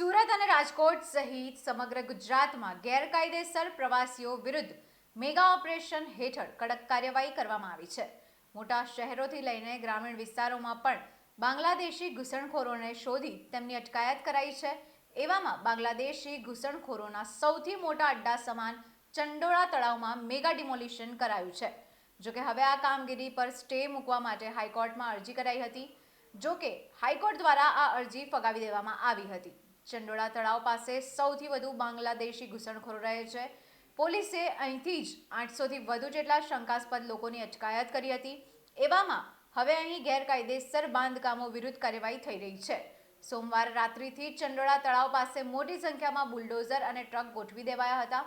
સુરત અને રાજકોટ સહિત સમગ્ર ગુજરાતમાં ગેરકાયદેસર પ્રવાસીઓ વિરુદ્ધ મેગા ઓપરેશન હેઠળ કડક કાર્યવાહી કરવામાં આવી છે. મોટા શહેરોથી લઈને ગ્રામીણ વિસ્તારોમાં પણ બાંગ્લાદેશી ઘૂસણખોરોને શોધી તેમની અટકાયત કરાઈ છે. એવામાં બાંગ્લાદેશી ઘૂસણખોરોના સૌથી મોટા અડ્ડા સમાન ચંડોળા તળાવમાં મેગા ડિમોલિશન કરાયું છે. જોકે હવે આ કામગીરી પર સ્ટે મૂકવા માટે હાઈકોર્ટમાં અરજી કરાઈ હતી. જોકે હાઈકોર્ટ દ્વારા આ અરજી ફગાવી દેવામાં આવી હતી. ચંડોળા તળાવ પાસે સૌથી વધુ બાંગ્લાદેશી ઘૂસણખોરો રહે છે. પોલીસે અહીંથી જ આઠસોથી વધુ જેટલા શંકાસ્પદ લોકોની અટકાયત કરી હતી. એવામાં હવે અહીં ગેરકાયદેસર બાંધકામો વિરુદ્ધ કાર્યવાહી થઈ રહી છે. સોમવાર રાત્રિથી ચંડોળા તળાવ પાસે મોટી સંખ્યામાં બુલડોઝર અને ટ્રક ગોઠવી દેવાયા હતા.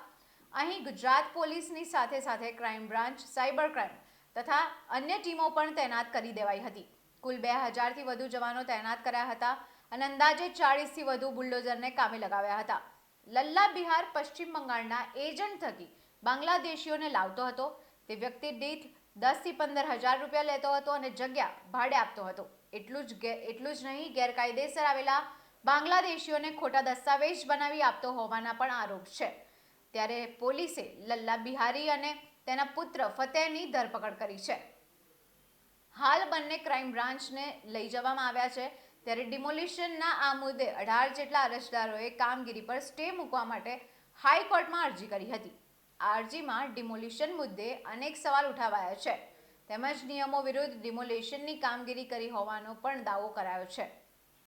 અહીં ગુજરાત પોલીસની સાથે સાથે ક્રાઇમ બ્રાન્ચ, સાયબર ક્રાઇમ તથા અન્ય ટીમો પણ તૈનાત કરી દેવાઈ હતી. કુલ બે હજારથી વધુ જવાનો તૈનાત કર્યા હતા. અને અંદાજે ચાળીસથી વધુ બુલડોઝરને કામે લગાવ્યા હતા. લલ્લા બિહાર, પશ્ચિમ બંગાળના એજન્ટ થકી બાંગ્લાદેશીઓને લાવતો હતો. તે વ્યક્તિ દીઠ દસથી પંદર હજાર રૂપિયા લેતો હતો અને જગ્યા ભાડે આપતો હતો. એટલું જ એટલું જ નહીં, ગેરકાયદેસર આવેલા બાંગ્લાદેશીઓને ખોટા દસ્તાવેજ બનાવી આપતો હોવાના પણ આરોપ છે. ત્યારે પોલીસે લલ્લા બિહારી અને તેના પુત્ર ફતેહની ધરપકડ કરી છે. હાલ બંને ક્રાઇમ બ્રાન્ચને લઈ જવામાં આવ્યા છે. ત્યારે ડિમોલિશનના આ મુદ્દે અઢાર જેટલા અરજદારોએ કામગીરી પર સ્ટે મૂકવા માટે હાઈકોર્ટમાં અરજી કરી હતી. આ અરજીમાં ડિમોલિશન મુદ્દે અનેક સવાલ ઉઠાવાયા છે. તેમજ નિયમો વિરુદ્ધ ડિમોલિશનની કામગીરી કરી હોવાનો પણ દાવો કરાયો છે.